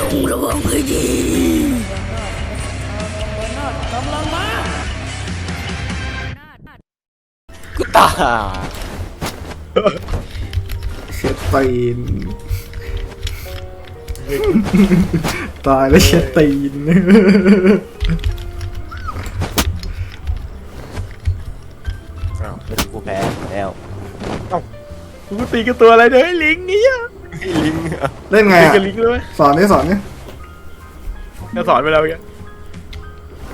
ต้องระวังให้ดีกำลังมากูตายเช็ดตีนตายแล้วเช็ดตีนอ้าวไม่รู้กูแพ้แล้วกูตีกับตัวอะไรเนี่ยไอ้ลิงเนี่ยไอ้ลิงอะ เล่นไงตีอะกับลิงเลยไหมสอนนี่สอนนี่จะสอนไปแล้วแก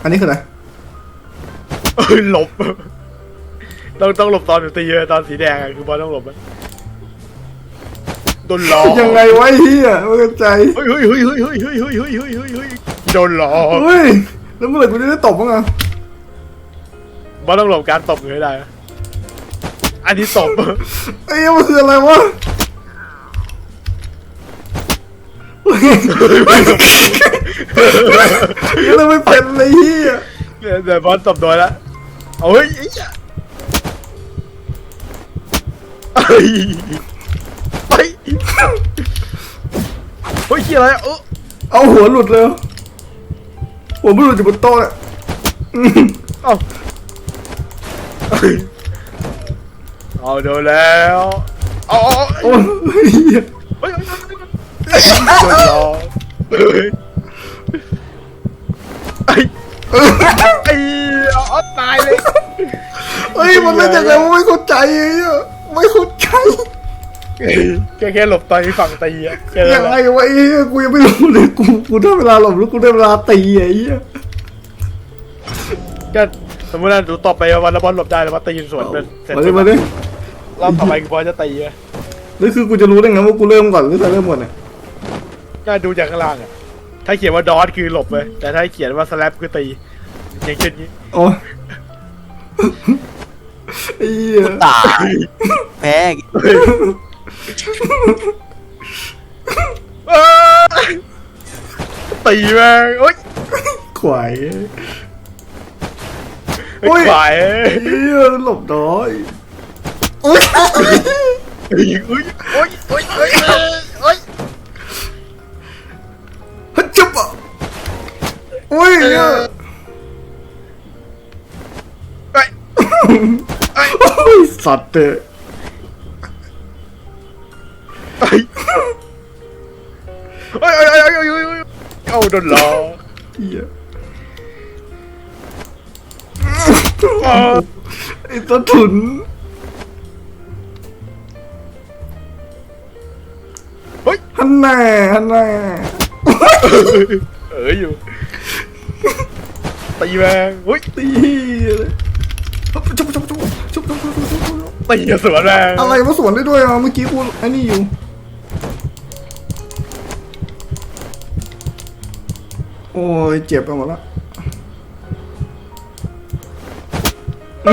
อันนี้คืออะไร เอ้ยหลบ ต้องต้องหลบตอนตีเลยตอนสีแดงอะคือบอลต้องหลบอะโดนหลอกยังไงวะไอ้เฮียไม่เข้าใจเฮ้ยเฮ้ยเฮ้ยเฮ้ยเฮ้ยเฮ้ยเฮ้ยเฮ้ยเฮ้ยเฮ้ยเฮ้ยโดนหลอกเฮ้ย แล้วเมื่อไหร่กูจะได้ตบบ้างอะบอลต้องหลบการตบให้ได้นะอันนี้ตบ ไอ้เหี้ยมันคืออะไรวะ ยเราไม่เป็นเลยเฮียเนี่ยแต่บอลตบโดนล้วเอาเฮ้ยไอ้เหี้ยเฮ้ยเฮ้ยเฮ้ยเหี้ยอะไรอะเออเอาหัวหลุดเลยเหรอหัวไม่หลุดอยู่บนโต๊ะเนี่ยอืมเอ้าเอาโดนแล้วเอาเอาเอา โอ้ยเหี้ย เอกเฮ้ยไอ้ไอ้เอตายเลยเฮ้ยมันเป็นยังไงวะไม่เข้าใจอ้เหี้ยไม่เข้าใจแค่แค่หลบต่อยฝั่งตีอะแค่ยังไงวะไอ้กูยังไม่รู้เลยกูกูได้เวลาหลบแล้วกูได้เวลาตีไอ้เหี้ยก็สมมติว่าดูต่อไปวันละบอลหลบได้แล้วว่าตีสวนเป็นเสร็จมาดิมาดิรอบต่อไปกูบอลจะตีอะนี่คือกูจะรู้ได้ไงว่ากูเริ่มก่อนหรือจะเริ่มหมดเนี่ย ก็ดูจากข้างล่างอะถ้าเขียนว่าดอทคือหลบเลย แต่ถ้าเขียนว่าสแลปคือตี อย่างเช่นนี้ โอ้ยไอ้เหี้ยตายแพ้เอ้ยตีแม่งโอ๊ยขวายไอ้ควายไอ้เหี้ยหลบน้อยโอ้ยเอ้ยโอ๊ยโอ๊ยโอ๊ยโอ๊ย เนี่ยไอ้ไอ้สัตว์เตะไอ้ไอ้ไอ้ไอ้ไอ้เอาโดนล้อเหี้ยไอ้ตัวถุนเฮ้ยฮันน่าฮันน่าเอ้ยอยู่ ตีแมงเฮ้ยตีเลยจุ๊บจุ๊บจุ๊บจุ๊บจุ๊บจุ๊บจุ๊บจุ๊บจุ๊บตีกับสวนแม่งอะไรมาสวนได้ด้วยอะเมื่อกี้กูไอ้นี่อยู่โอ้ยเจ็บไปหมดละโ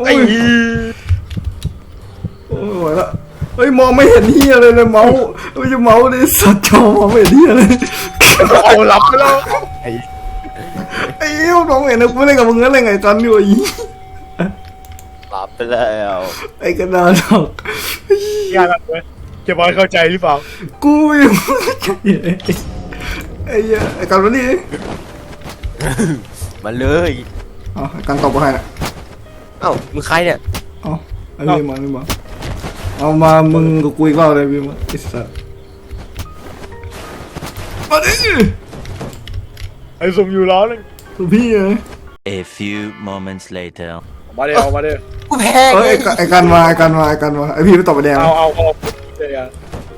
อ้ยโอ้ยละ เฮ้ยมองไม่เห็นเฮียเลยเลยเมาส์ไม่ใช่เมาส์เลยสัตว์จอมองไม่เห็นเฮียเลยเอาหลับไปแล้วไอ้ไอ้เหี้ยมองไม่เห็นนะกูไม่เล่นกับมึงงั้นเลยไงตอนนี้วะอีหลับไปแล้วไอ้กระดาษดอกงานอะไรจะบอลเข้าใจหรือเปล่ากูไม่รู้ใจไอ้เหี้ยไอ้กันวันนี้มาเลยอ๋อไอ้กันตอบมาให้น่ะเอ้ามึงใครเนี่ยเอ๋อไอ้นี่มาไอ้นี่มา เอามามึงกับกูอีกรอบเลยพี่มาไอ้สัสมาดิไอ้สมอยู่ร้อนเลยตัวพี่ไง A few moments later. มาเดี๋ยวเอามาเดี๋ยวกูแพ้เอ้ยไอ้กันไอ้กันมาไอ้กันมาไอ้กันมาไอ้พี่ไปตอบไปแดงเอาเอาเอาเดี๋ยว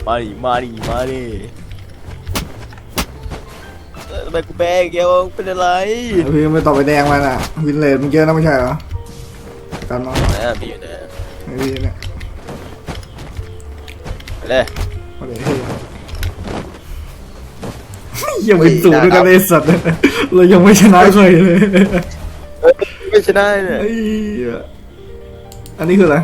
มาดิมาดิมาดิเอ้ยทำไมกูแพ้อีกแกวะเป็นอะไรไอ้พี่ไปตอบไปแดงมาน่ะวินเลดมึงเจอนะไม่ใช่เหรอไอ้กันมาไหนอะพี่อยู่ไหนอะไอ้พี่เนี่ยไป เลยมาเลยเฮ้ยยังเป็นศูนย์ด้วยกันไอ้สัตว์เรายังไม่ชนะใครเลยเอ้ยไม่ชนะเนี่ยไอ้เหี้ยอันนี้คืออะไร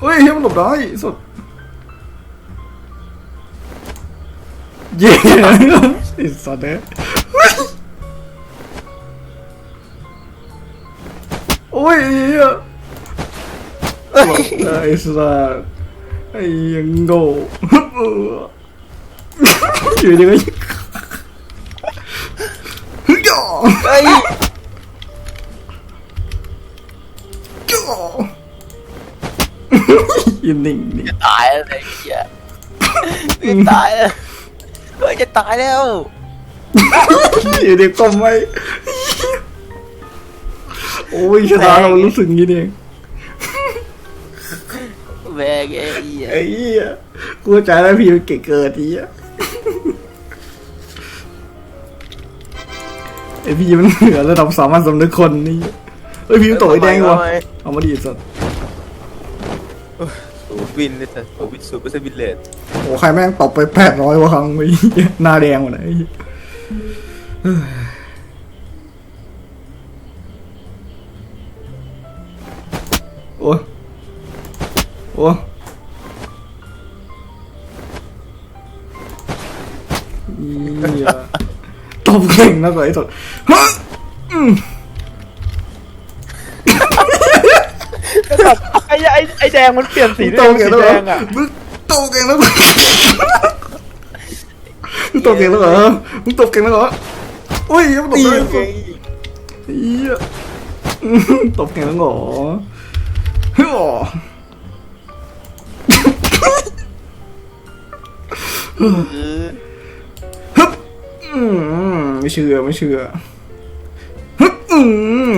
เฮ้ยเฮ้ยมันหลบได้สุดเย้ไอ้สัตว์เนี่ยโอ้ยเหี้ยเอ้ยไอ้สัตว์ไอ้ยังโง่อยู่ยังไงเฮ้ย ยืนนิ่งนิ่งตายแล้วไอ้เหี้ยจะตายแล้วเฮ้ยจะตายแล้วอยู่เด็กกลมไว้โอ้ยชนะเรารู้สึกงี้เองแบกไอ้เหี้ยไอ้เหี้ยกูเข้าใจแล้วพี่มันเก่งเกินทีอะไอพี่มันเหนือระดับสามัญสำนึกคนนี่เฮ้ยพี่มันตกไอ้แดงวะเอามาดีสัตว์ สูบบินเลยสัสสูบบินสูบไม่ใช่บินเลนโอ้ใครแม่งตบไปแปดร้อยวะครั้งไอ้เหี้ยหน้าแดงหมดเลยโอ้ยโอ้ยตบเก่งนะไอ้สัตว์ฮะม ไอ้ไอ้ไอ้ แดงมันเปลี่ยนสีมึงด้ตวยบเก่สีงแล้วแดเหรองอะมึงตบเก่งแล้วเหรอ มึงตบเก่งแล้วเหรอมึงตบเก่งแล้วเหรอโอ้ยยังตบตีได้ไงเฮียอื้อตบเก่งแล้วเหรอเฮ้ยอ๋อเออฮึบอืมไม่เชื่อไม่เชื่อฮึบอืม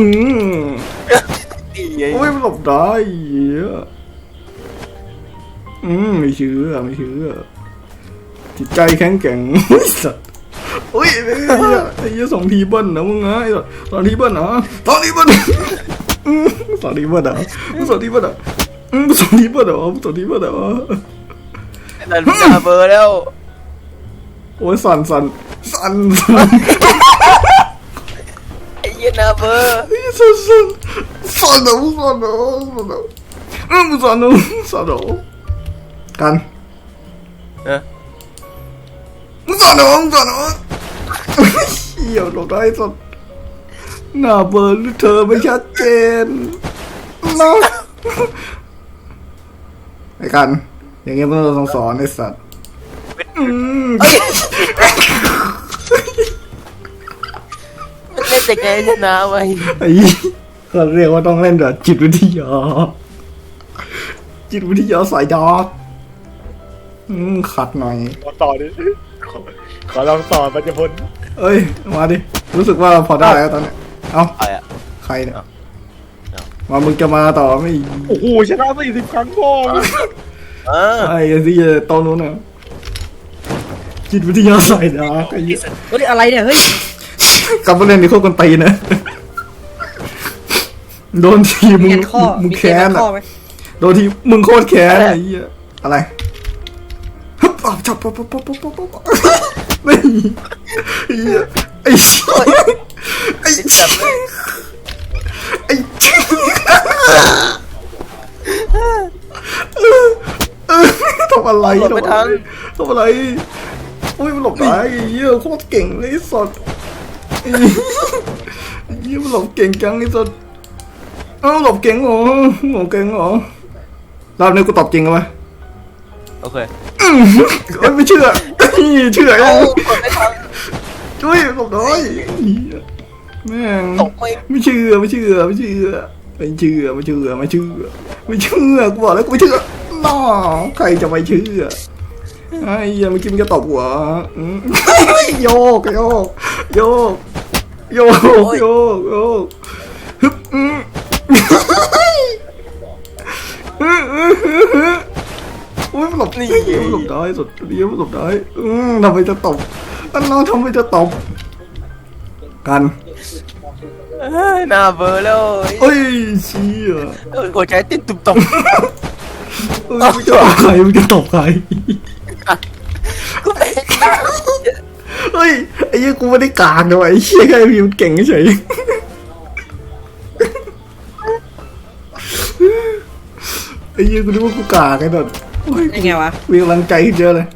อืมตีไงโอ้ยมันหลบได้เหี้ยอืมไม่เชื่อไม่เชื่อจิตใจแข็งแกร่งโอ้ยสัตว์โอ้ยไอ้เหี้ยไอ้เหี้ยสองทีเบิ้ลนะมึงนะไอ้สัตว์สองทีเบิ้ลนะสองทีเบิ้ลอืมสองทีเบิ้ลอะมึงสองทีเบิ้ลอะอืมสองทีเบิ้ลอะมึงสองทีเบิ้ลอะนั่นจ่าเบอร์แล้วโอ้ยสั่นสั่นสั่นสั่นไอ้ เหี้ยนาเบอร์ไอ้สั่นสั่นสั่นอะมึงสั่นอะสั่นอะอืมมึงสั่นอะสั่นอะกันเออมึงสอนน้องสอนน้องเหี้ยหลบได้สดหน้าเบอร์หรือเธอไม่ชัดเจนนะไอ้กัน อย่างเงี้ยมึงต้องสอนไอ้สัตว์อืม มันเล่นแต่ไงชนะไว้ไอ้เขาเรียกว่าต้องเล่นแบบจิตวิทยา จิตวิทยาสายดาร์กอืมขัดหน่อย ขอต่อดิขอขอลองต่อปัจจุบันเอ้ย มาดิ รู้สึกว่าพอได้แล้วตอนเนี้ยเอ้าใครอะ ใครเนี่ยเอ้าเอ้า มามึงจะมาต่อไม่โอ้โหชนะสี่สิบครั้งพ่อมึงเออไอ้ที่ตอนนู้นน่ะจิตวิทยาสายดาร์กไอ้เหี้ย เฮ้ยอะไรเนี่ยเฮ้ย กลับมาเล่นในโคตรกันตีนะ โดนทีมึมีงกันข้อมึงมีเกแค้มนข้ออะไหมโดนทีมึงโคตรแค้นอะไอ้เหี้ยอะไรฮึบอ้าวจับปั๊บปั๊บปั๊บปั๊บปั๊บปั๊บไม่ไอ้เหี้ยไอ้เหี้ยไอ้ติดเหี้จัยบเลยไอ้เหี้ยเออทำอะไรหลบไม่ทันทำอะไรโอ้ยมันหลบได้ไอ้เหี้ยโคตรเก่งเลยไอ้สดไอ้เหี้ ยมันหลบเก่งจังไอ้สดเอ้าหลบเก่งเหรอหลบเก่งเหรอรอบนี้กูตอบจริงกันไหมโอเคอืมเอ้ยไม่เชื่อเชื่อยัโอ้งกดไม่ทันช่วยหลบหน่อยแม่งตกไม่ไม่เชื่อไม่เชื่อไม่เชื่อไม่เชื่อไม่เชื่อไม่เชื่อไม่เชื่อกูบอกแล้วกูไม่เชื่อน้อใครจะไม่เชื่อไอ้เหี้ยังไม่กินก็ตบหัวอืมโยกโยกโยก โยกโยกโยกฮึบอืมอื้ออื้ออื้ออื้ออุ้ยมันหลบนี่มันหลบได้สุดเดียวมันหลบได้อืมทำไมจะตบอันน้องทำไมจะตบกันเอ้ยหน้าเบอร์แล้วเอ้ยเชี่ยเอ้ยหัวใจเต้นตุ่มต่อมเอ้ยมึงจะตบใครมึงจะตบใครกูเป็นเฮ้ย ไอ้เหี้ยกูไม่ได้กากนะวะไอ้เหี้ยแค่พีมันเก่งเฉยไอ้เหี้ยกูนึกว่ากูกากไอ้ดอดโอ้ยยังไงวะ มีกำลังใจขึ้นเยอะเลย